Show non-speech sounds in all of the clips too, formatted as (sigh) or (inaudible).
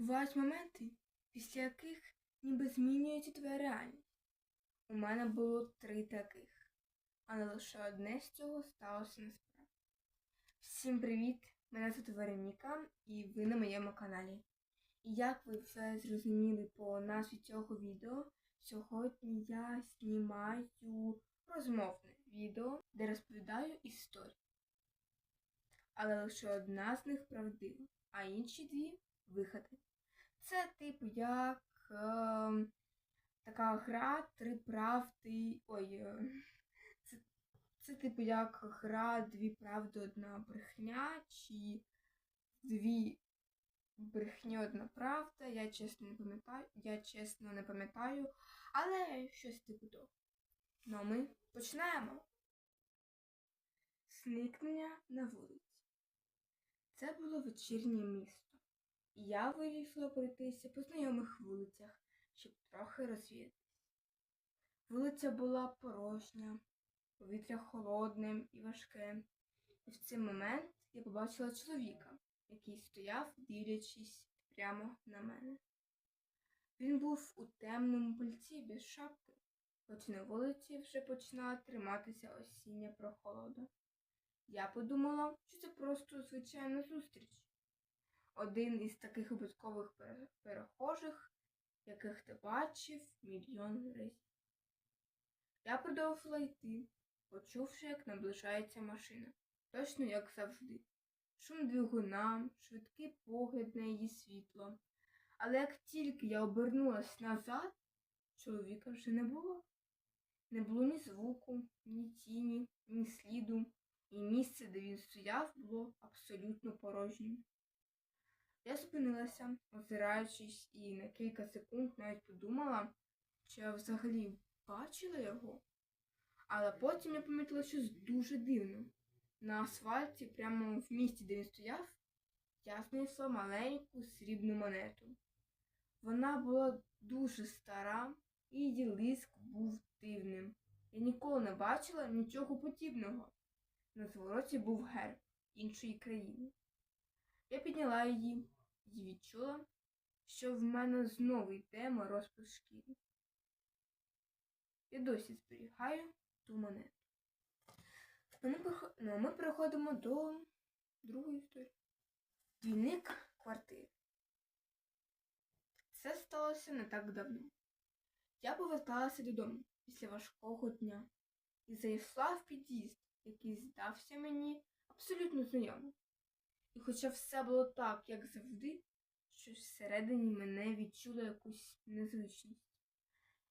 Бувають моменти, після яких ніби змінюється твоя реальність. У мене було три таких, але лише одне з цього сталося насправді. Всім привіт! Мене звати Вероніка і ви на моєму каналі. І як ви вже зрозуміли по назві цього відео, сьогодні я знімаю розмовне відео, де розповідаю історію. Але лише одна з них правдива, а інші дві виходи. Це типу як е, така гра три правди. Ой. е, (laughs) Це, це типу як гра дві правди, одна брехня, чи дві брехні, одна правда. Я чесно не пам'ятаю, я чесно не пам'ятаю, але щось типу того. Ну а ми починаємо. Зникнення на вулиці. Це було вечірнє місто, і я вирішила пройтися по знайомих вулицях, щоб трохи розвіятись. Вулиця була порожня, повітря холодне і важке, і в цей момент я побачила чоловіка, який стояв, дивлячись прямо на мене. Він був у темному пальці без шапки, хоч на вулиці вже починала триматися осіння прохолода. Я подумала, що це просто звичайна зустріч. Один із таких випадкових перехожих, яких ти бачив мільйон разів. Я продовжила йти, почувши, як наближається машина, точно як завжди. Шум двигуна, швидкий погляд на її світло. Але як тільки я обернулась назад, чоловіка вже не було. Не було ні звуку, ні тіні, ні сліду і місце, де він стояв, було абсолютно порожнім. Я спинилася, озираючись, і на кілька секунд навіть подумала, чи я взагалі бачила його. Але потім я помітила щось дуже дивне. На асфальті, прямо в місці, де він стояв, я знайшла маленьку срібну монету. Вона була дуже стара, і її лиск був дивним. Я ніколи не бачила нічого подібного. На звороті був герб іншої країни. Я підняла її і відчула, що в мене знову йде мороз по шкірі. Я досі зберігаю ту монету. Ну, ми переходимо до другої історії. Двійник квартири. Це сталося не так давно. Я поверталася додому після важкого дня і зайшла в під'їзд, який здався мені абсолютно знайомим. І хоча все було так, як завжди, щось всередині мене відчуло якусь незвичність.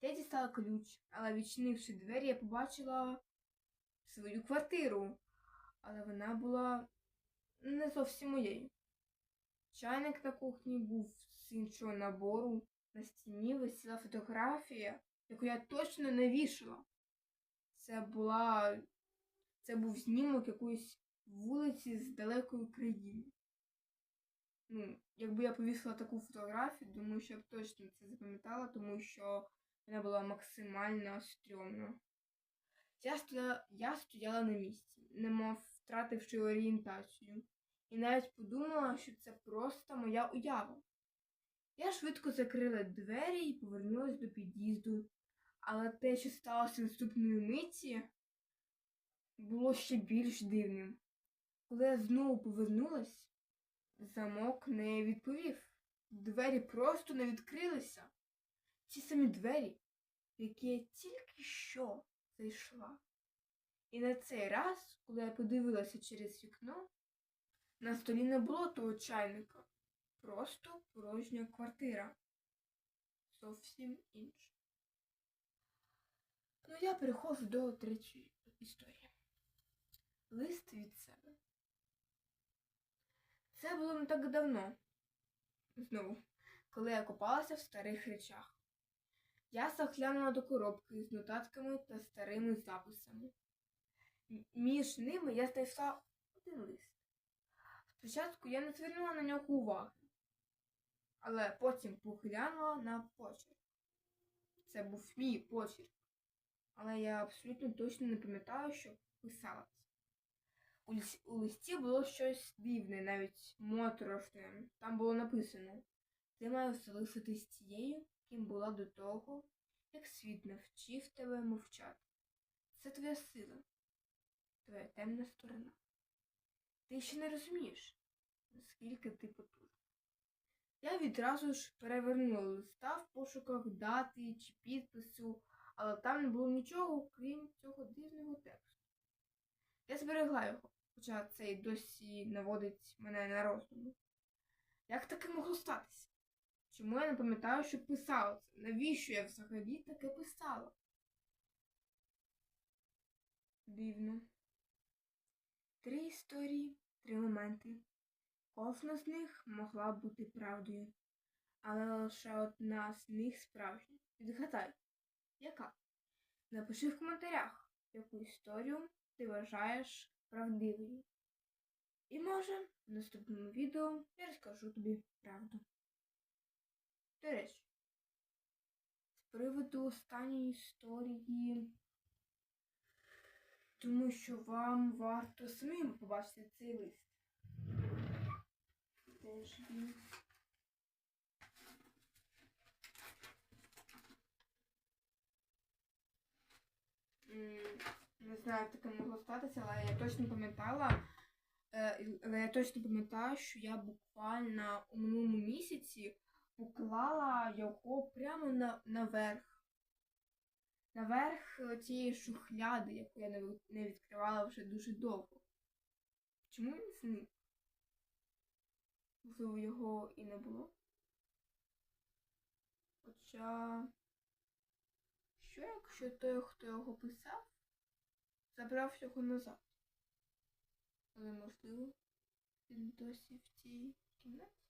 Я дістала ключ, але відчинивши двері, я побачила свою квартиру, але вона була не зовсім моєю. Чайник на кухні був з іншого набору, на стіні висіла фотографія, яку я точно не вішала. Це була. Це був знімок якоїсь вулиці з далекої країни. Ну, якби я повісила таку фотографію, думаю, що я б точно це запам'ятала, тому що вона була максимально стрьомна. Я стояла, я стояла на місці, немов втративши орієнтацію, і навіть подумала, що це просто моя уява. Я швидко закрила двері і повернулася до під'їзду, але те, що сталося наступної миті, було ще більш дивним. Коли я знову повернулась, замок не відповів. Двері просто не відкрилися. Ті самі двері, в які я тільки що зайшла. І на цей раз, коли я подивилася через вікно, на столі не було того чайника, просто порожня квартира. Зовсім інша. Ну, я переходжу до третьої історії. Лист від себе. Це було не так давно. Знову, коли я копалася в старих речах. Я заглянула до коробки з нотатками та старими записами. Між ними я знайшла один лист. Спочатку я не звернула на нього уваги, але потім поглянула на почерк. Це був мій почерк, але я абсолютно точно не пам'ятаю, що писала. У, листі було щось дивне, навіть моторошне. Там було написано Ти маєш залишитись тією, ким була до того, як світ навчив тебе мовчати. Це твоя сила, твоя темна сторона. Ти ще не розумієш, наскільки ти потужна. Я відразу ж перевернула листа в пошуках дати чи підпису, але там не було нічого, крім цього дивного тексту. Я зберегла його, хоча це й досі наводить мене на роздуми. Як таке могло статися? Чому я не пам'ятаю, що писала це? Навіщо я взагалі таке писала? Дивно. Три історії, три моменти. Кожна з них могла бути правдою, але лише одна з них справжня. Відгадай, яка? Напиши в коментарях, яку історію ти вважаєш правдивою. І може в наступному відео я розкажу тобі правду. До речі, з приводу останньої історії, тому що вам варто самим побачити цей лист. Теж він. М, Не знаю, як таке могло статися, але я точно пам'ятала, е, але я точно пам'ятаю, що я буквально у минулому місяці поклала його прямо на, наверх. Наверх е, тієї шухляди, яку я не, відкривала вже дуже довго. Чому він зник? Можливо, його і не було. Хоча, що якщо той, хто його писав, забрав його назад? Але можливо, він досі в цій кімнаті?